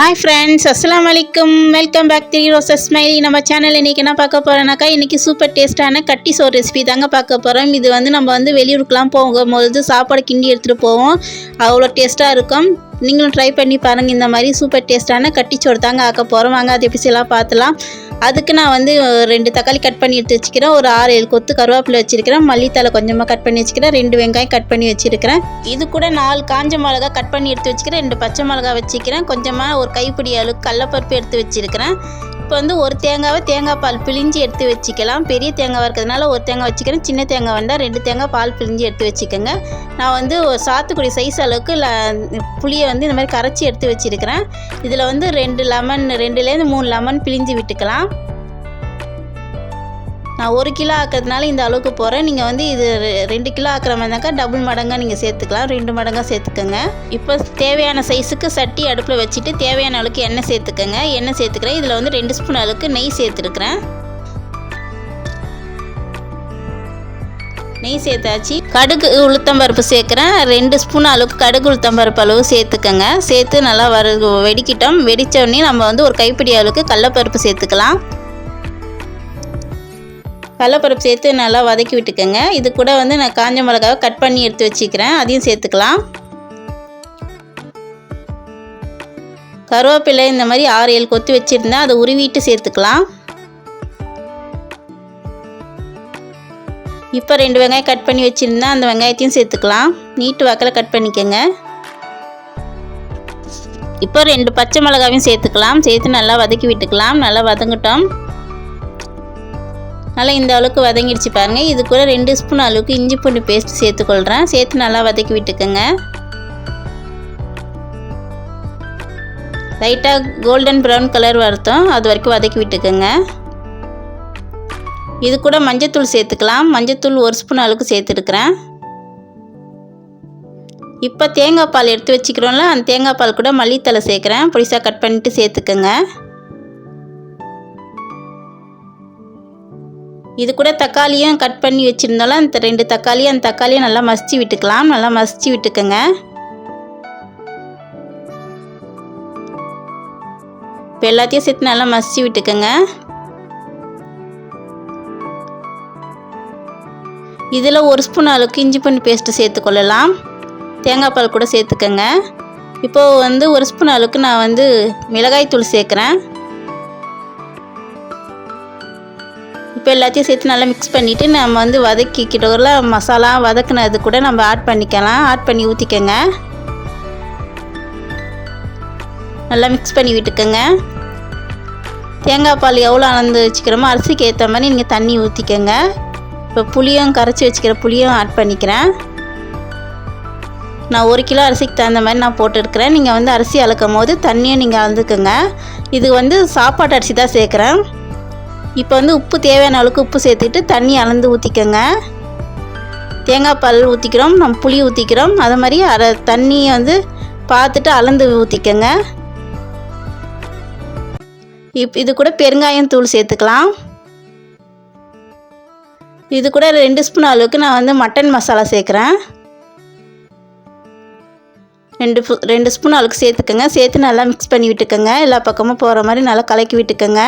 Hi friends அஸ்லாம் வலைக்கம் welcome back three roses smiley நம்ம சேனல் இன்றைக்கி என்ன பார்க்க போகிறோன்னாக்கா இன்றைக்கி சூப்பர் டேஸ்ட்டான கட்டி சோறு ரெசிபி தாங்க பார்க்க போகிறோம் இது வந்து நம்ம வந்து வெளியூருக்குலாம் போகும்போது சாப்பாடு கிண்டி எடுத்துகிட்டு போவோம். அவ்வளோ டேஸ்ட்டாக இருக்கும். நீங்களும் ட்ரை பண்ணி பாருங்கள் இந்த மாதிரி சூப்பர் டேஸ்ட்டான கட்டிச்சோறு தாங்க ஆக்க போகிறோம் வாங்க அது எப்படி எல்லாம் பார்த்துலாம். அதுக்கு நான் வந்து ரெண்டு தக்காளி கட் பண்ணி எடுத்து வச்சுக்கிறேன். ஒரு ஆறு ஏழு கொத்து கருவேப்பிலை வச்சுருக்கிறேன். மல்லித்தலை கொஞ்சமாக கட் பண்ணி வச்சுக்கிறேன். ரெண்டு வெங்காயம் கட் பண்ணி வச்சுருக்கிறேன். இது கூட நாலு காஞ்ச மிளகா கட் பண்ணி எடுத்து வச்சுக்கிறேன். ரெண்டு பச்சை மிளகா வச்சுக்கிறேன். கொஞ்சமாக ஒரு கைப்பிடி அளவுக்கு கடலப்பருப்பு எடுத்து வச்சுருக்கிறேன். இப்போ வந்து ஒரு தேங்காவை தேங்காய் பால் பிழிஞ்சு எடுத்து வச்சுக்கலாம். பெரிய தேங்காய் இருக்கிறதுனால ஒரு தேங்காய் வச்சுக்கிறேன். சின்ன தேங்காய் வந்தால் ரெண்டு தேங்காய் பால் பிழிஞ்சு எடுத்து வச்சுக்கோங்க. நான் வந்து ஒரு சாத்துக்குடி சைஸ் அளவுக்கு புளியை வந்து இந்த மாதிரி கரைச்சி எடுத்து வச்சுருக்கிறேன். இதில் வந்து ரெண்டு லெமன் ரெண்டுலேருந்து மூணு லெமன் பிழிஞ்சு விட்டுக்கலாம். நான் ஒரு கிலோ ஆக்கிறதுனால இந்த அளவுக்கு போகிறேன் நீங்கள் வந்து இது ரெ- ரெண்டு கிலோ ஆக்கிற மாதிரி இருந்தாக்கா டபுள் மடங்காக நீங்கள் சேர்த்துக்கலாம். ரெண்டு மடங்காக சேர்த்துக்கோங்க. இப்போ தேவையான சைஸுக்கு சட்டி அடுப்பில் வச்சுட்டு தேவையான அளவுக்கு எண்ணெய் சேர்த்துக்கோங்க. எண்ணெய் சேர்த்துக்கிறேன். இதில் வந்து ரெண்டு ஸ்பூன் அளவுக்கு நெய் சேர்த்துருக்குறேன். நெய் சேர்த்தாச்சு. கடுகு உளுத்தம் பருப்பு சேர்க்குறேன். ரெண்டு ஸ்பூன் அளவுக்கு கடுகு உளுத்தம் பருப்பு அளவு சேர்த்துக்கோங்க. சேர்த்து நல்லா வறு வெடிக்கிட்டோம். வெடிச்ச உடனே நம்ம வந்து ஒரு கைப்பிடி அளவுக்கு கடலப்பருப்பு சேர்த்துக்கலாம். கடலப்பருப்பு சேர்த்து நல்லா வதக்கி விட்டுக்கோங்க. இது கூட வந்து நான் காஞ்ச மிளகாவை கட் பண்ணி எடுத்து வச்சுக்கிறேன். அதையும் சேர்த்துக்கலாம். கருவேப்பிலை இந்த மாதிரி ஆறு ஏழு கொத்தி வச்சுருந்தேன் அதை உருவிட்டு சேர்த்துக்கலாம். இப்போ ரெண்டு வெங்காயம் கட் பண்ணி வச்சுருந்தேன் அந்த வெங்காயத்தையும் சேர்த்துக்கலாம். நீட்டு வாக்கில் கட் பண்ணிக்கோங்க. இப்போ ரெண்டு பச்சை மிளகாவையும் சேர்த்துக்கலாம். சேர்த்து நல்லா வதக்கி விட்டுக்கலாம். நல்லா வதங்கட்டும். நல்லா இந்த அளவுக்கு வதங்கிடுச்சு பாருங்கள் இது கூட ரெண்டு ஸ்பூன் அளவுக்கு இஞ்சி பூண்டு பேஸ்ட் சேர்த்துக்கொள்கிறேன் சேர்த்து நல்லா வதக்கி விட்டுக்கோங்க. லைட்டாக கோல்டன் ப்ரௌன் கலர் வரட்டும். அது வரைக்கும் வதக்கி விட்டுக்கோங்க. இது கூட மஞ்சத்தூள் சேர்த்துக்கலாம். மஞ்சத்தூள் ஒரு ஸ்பூன் அளவுக்கு சேர்த்துருக்குறேன். இப்போ தேங்காய் பால் எடுத்து வச்சுக்கிறோம்ல அந்த தேங்காய் பால் கூட மல்லித்தலை சேர்க்குறேன். பொடிசாக கட் பண்ணிட்டு சேர்த்துக்கோங்க. இது கூட தக்காளியும் கட் பண்ணி வச்சுருந்தாலும் அந்த ரெண்டு தக்காளியும் அந்த தக்காளியை நல்லா மசிச்சு விட்டுக்கலாம். நல்லா மசிச்சு விட்டுக்கோங்க. இப்போ எல்லாத்தையும் சேர்த்து நல்லா மசிச்சு விட்டுக்கோங்க. இதில் ஒரு ஸ்பூன் அளவுக்கு இஞ்சி பூண்டு பேஸ்ட்டு சேர்த்துக்கொள்ளலாம் தேங்காய் பால் கூட சேர்த்துக்கோங்க. இப்போது வந்து ஒரு ஸ்பூன் அளவுக்கு நான் வந்து மிளகாய் தூள் சேர்க்குறேன். இப்போ எல்லாத்தையும் சேர்த்து நல்லா மிக்ஸ் பண்ணிவிட்டு நம்ம வந்து வதக்கிக்கிட்டோம்ல மசாலா வதக்குனது கூட நம்ம ஆட் பண்ணிக்கலாம். ஆட் பண்ணி ஊற்றிக்கோங்க நல்லா மிக்ஸ் பண்ணி விட்டுக்கோங்க. தேங்காய் பால் எவ்வளோ அளந்து வச்சுக்கிறோமோ அரிசிக்கு ஏற்ற மாதிரி நீங்கள் தண்ணி ஊற்றிக்கோங்க இப்போ புளியும் கரைச்சி வச்சுக்கிற புளியும் ஆட் பண்ணிக்கிறேன். நான் ஒரு கிலோ அரிசிக்கு தகுந்த மாதிரி நான் போட்டுருக்கிறேன். நீங்கள் வந்து அரிசி அளக்கும் போது தண்ணியும் நீங்கள் அளந்துக்குங்க. இது வந்து சாப்பாட்டு அரிசி தான் சேர்க்குறேன். இப்போ வந்து உப்பு தேவையான அளவுக்கு உப்பு சேர்த்துட்டு தண்ணி அளந்து ஊற்றிக்கோங்க தேங்காய் பால் ஊற்றிக்கிறோம் நம்ம புளி ஊற்றிக்கிறோம் அது மாதிரி அரை தண்ணியை வந்து பார்த்துட்டு அளந்து ஊற்றிக்கோங்க இப் இது கூட பெருங்காயம் தூள் சேர்த்துக்கலாம். இது கூட ரெண்டு ஸ்பூன் அளவுக்கு நான் வந்து மட்டன் மசாலா சேர்க்குறேன். ரெண்டு ரெண்டு ஸ்பூன் அளவுக்கு சேர்த்துக்கோங்க. சேர்த்து நல்லா மிக்ஸ் பண்ணி விட்டுக்கோங்க. எல்லா பக்கமும் போகிற மாதிரி நல்லா கலக்கி விட்டுக்கோங்க.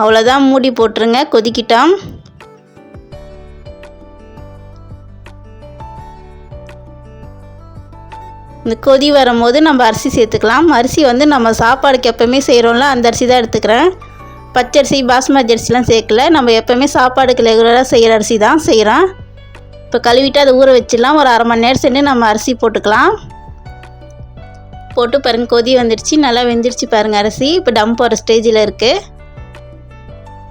அவ்வளோதான் மூடி போட்டுருங்க கொதிக்கிட்டோம். இந்த கொதி வரும்போது நம்ம அரிசி சேர்த்துக்கலாம். அரிசி வந்து நம்ம சாப்பாடுக்கு எப்போவுமே செய்கிறோம்ல அந்த அரிசி தான் எடுத்துக்கிறேன். பச்சரிசி பாஸ்மதி அரிசிலாம் சேர்க்கல. நம்ம எப்போவுமே சாப்பாடுக்கு ரெகுலராக செய்கிற அரிசி தான் செய்கிறோம் இப்போ கழுவிட்டு அதை ஊற வச்சிடலாம். ஒரு அரை மணி நேரம் சென்று நம்ம அரிசி போட்டுக்கலாம். போட்டு பாருங்கள் கொதி வந்துடுச்சு நல்லா வெந்துடுச்சு பாருங்கள் அரிசி. இப்போ டம் போகிற ஸ்டேஜில் இருக்குது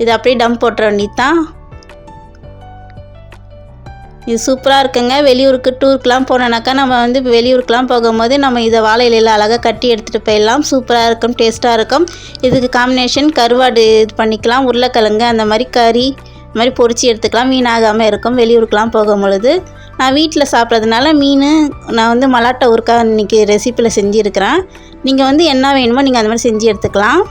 இது அப்படியே டம் போட்டுற வேண்டியது தான் இது சூப்பராக இருக்குங்க. வெளியூருக்கு டூருக்குலாம் போனோன்னாக்கா நம்ம வந்து வெளியூருக்கெலாம் போகும்போது நம்ம இதை வாழை இலையில் அழகாக கட்டி எடுத்துகிட்டு போயிடலாம். சூப்பராக இருக்கும் டேஸ்ட்டாக இருக்கும். இதுக்கு காம்பினேஷன் கருவாடு இது பண்ணிக்கலாம். உருளைக்கிழங்கு அந்த மாதிரி கறி இந்த மாதிரி பொரிச்சு எடுத்துக்கலாம். வீணாகாமல் இருக்கும் வெளியூருக்கெலாம் போகும் பொழுது நான் வீட்டில் சாப்பிட்றதுனால மீன் நான் வந்து மலாட்டை ஊருக்கா இன்றைக்கி ரெசிப்பியில் செஞ்சுருக்கிறேன். நீங்கள் வந்து என்ன வேணுமோ நீங்கள் அந்த மாதிரி செஞ்சு எடுத்துக்கலாம்.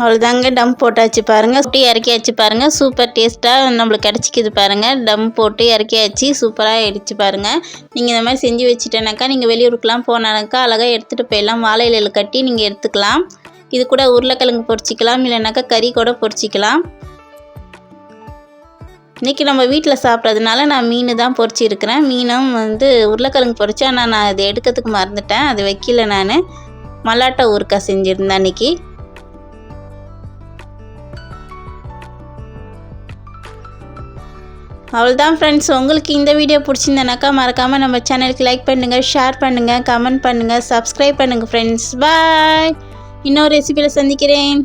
அவ்வளோதாங்க. டம் போட்டாச்சு பாருங்கள் சுட்டி இறக்கியாச்சு பாருங்கள் சூப்பர் டேஸ்ட்டாக நம்மளுக்கு கிடச்சிக்கிது பாருங்கள் டம் போட்டு இறக்கியாச்சு சூப்பராக ஆயிடுச்சு பாருங்கள் நீங்கள் இந்த மாதிரி செஞ்சு வச்சுட்டேனாக்கா நீங்கள் வெளியூருக்குலாம் போனாக்கா அழகாக எடுத்துகிட்டு போயிடலாம். வாழை இலையில் கட்டி நீங்கள் எடுத்துக்கலாம். இது கூட உருளைக்கிழங்கு பொரிச்சிக்கலாம். இல்லைனாக்கா கறி கூட பொரிச்சிக்கலாம். இன்றைக்கி நம்ம வீட்டில் சாப்பிட்றதுனால நான் மீன் தான் பொரிச்சிருக்கிறேன். மீனும் வந்து உருளைக்கிழங்கு பொரிச்சா ஆனால் நான் அதை எடுக்கிறதுக்கு மறந்துட்டேன். அது வைக்கல நான். மல்லாட்டை ஊறுக்காய் செஞ்சுருந்தேன் அன்றைக்கி அவ்வளோதான் ஃப்ரெண்ட்ஸ் உங்களுக்கு இந்த வீடியோ பிடிச்சிருந்தனாக்கா மறக்காமல் நம்ம சேனலுக்கு லைக் பண்ணுங்கள் ஷேர் பண்ணுங்கள் கமெண்ட் பண்ணுங்கள் சப்ஸ்கிரைப் பண்ணுங்கள் ஃப்ரெண்ட்ஸ் பாய் இன்னொரு ரெசிபியில் சந்திக்கிறேன்.